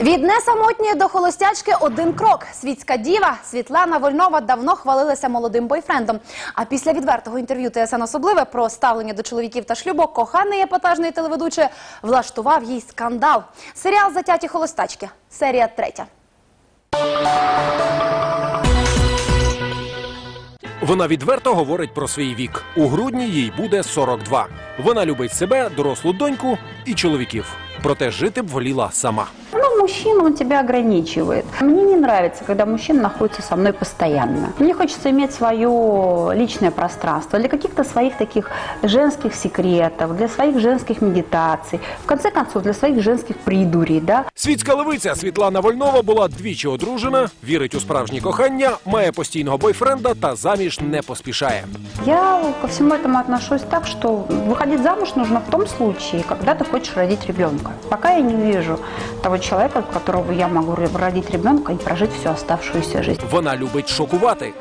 Від несамотньої до холостячки один крок. Світська діва Світлана Вольнова давно хвалилася молодим бойфрендом. А після відвертого інтерв'ю ТСН особливе про ставлення до чоловіків та шлюбок коханий епатажний телеведучий влаштував їй скандал. Серіал Затяті холостячки. Серія третя. Вона відверто говорить про свій вік. У грудні їй буде 42. Вона любить себе, дорослу доньку і чоловіків. Проте жити б воліла сама Ну, мужчина, он тебя ограничивает. Мне не нравится, когда мужчина находится со мной постоянно. Мне хочется иметь свое личное пространство для каких-то своих таких женских секретов, для своих женских медитаций, в конце концов, для своих женских придурей, да. Світська левиця Світлана Вольнова була двічі одружена, вірить у справжнє кохання, має постійного бойфренда та заміж не поспішає. Я ко всему этому отношусь так, что выходить замуж нужно в том случае, когда ты хочешь родить ребенка. Пока я не вижу того человека, от которого я могу родить ребенка и прожить всю оставшуюся жизнь. Вона любить шокувати.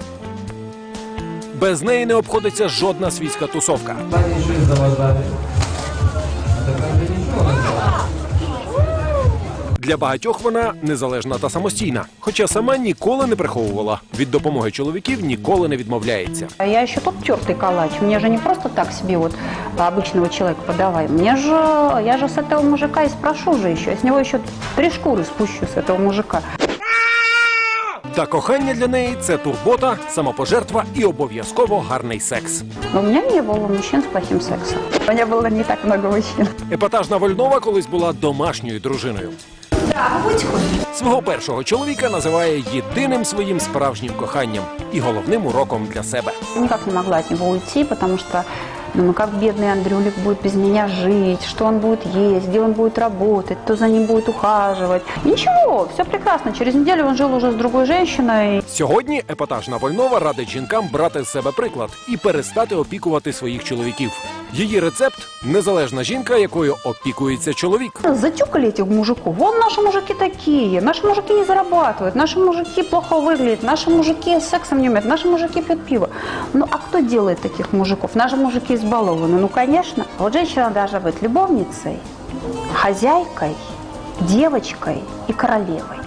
Без неї не обходиться жодна світська тусовка. Они жизнь завожали. Для багатьох вона незалежна та самостійна, хоча сама ніколи не приховувала. Від допомоги чоловіків ніколи не відмовляється. А Я еще тот тертый калач. Мне же не просто так себе вот обычного человека подавай. Мне же, я же с этого мужика и спрошу же еще. Я с него еще три шкуры спущу с этого мужика. Та кохання для неї це турбота, самопожертва і обов'язково гарний секс. Но у меня не было мужчин с плохим сексом. У меня было не так много мужчин. Епатажна Вольнова колись була домашньою дружиною. Свого першого чоловіка називає єдиним своїм справжнім коханням і головним уроком для себе. Никак не могла от него уйти, потому что думаю, как бедный Андрюлик будет без меня жить, что он будет есть, где он будет работать, кто за ним будет ухаживать. Ничего, все прекрасно. Через неделю он жил уже с другой женщиной. Сьогодні епатажна Вольнова радить жінкам брати з себе приклад і перестати опікувати своїх чоловіків. Її рецепт незалежна жінка, якою опікується чоловік. Затюкали этих мужиков. Вон наши мужики такие. Наши мужики не зарабатывают. Наши мужики плохо выглядят. Наши мужики сексом не умеют. Наши мужики пьют пиво. Ну а кто делает таких мужиков? Наши мужики избалованы. Ну конечно. Вот женщина должна быть любовницей, хозяйкой, девочкой и королевой.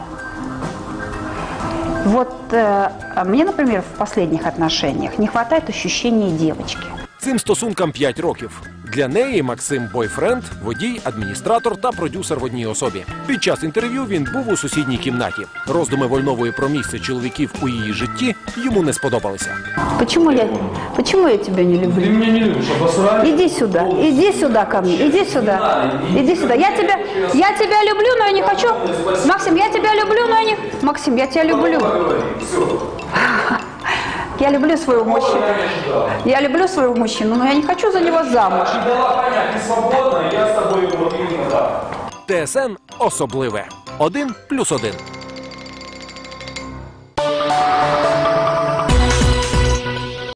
Вот э, мне, например, в последних отношениях не хватает ощущения девочки. Цим стосункам 5 років. Для неї Максим бойфренд, водій, адміністратор та продюсер в одній особі. Під час інтерв'ю він був у сусідній кімнаті. Роздуми Вольнової про місце чоловіків у її житті йому не сподобалися. Почему я, почему я тебя не люблю? меня не любишь, обосрали. Иди сюда, иди сюда ко мне, иди сюда, иди сюда. Я тебя, я тебя люблю, но я не хочу. Максим, я тебя люблю, но я не... Максим, я тебя люблю. Я люблю своего мужчину. Я люблю своего мужчину, но я не хочу за него замуж. ТСН особливе. Один плюс один.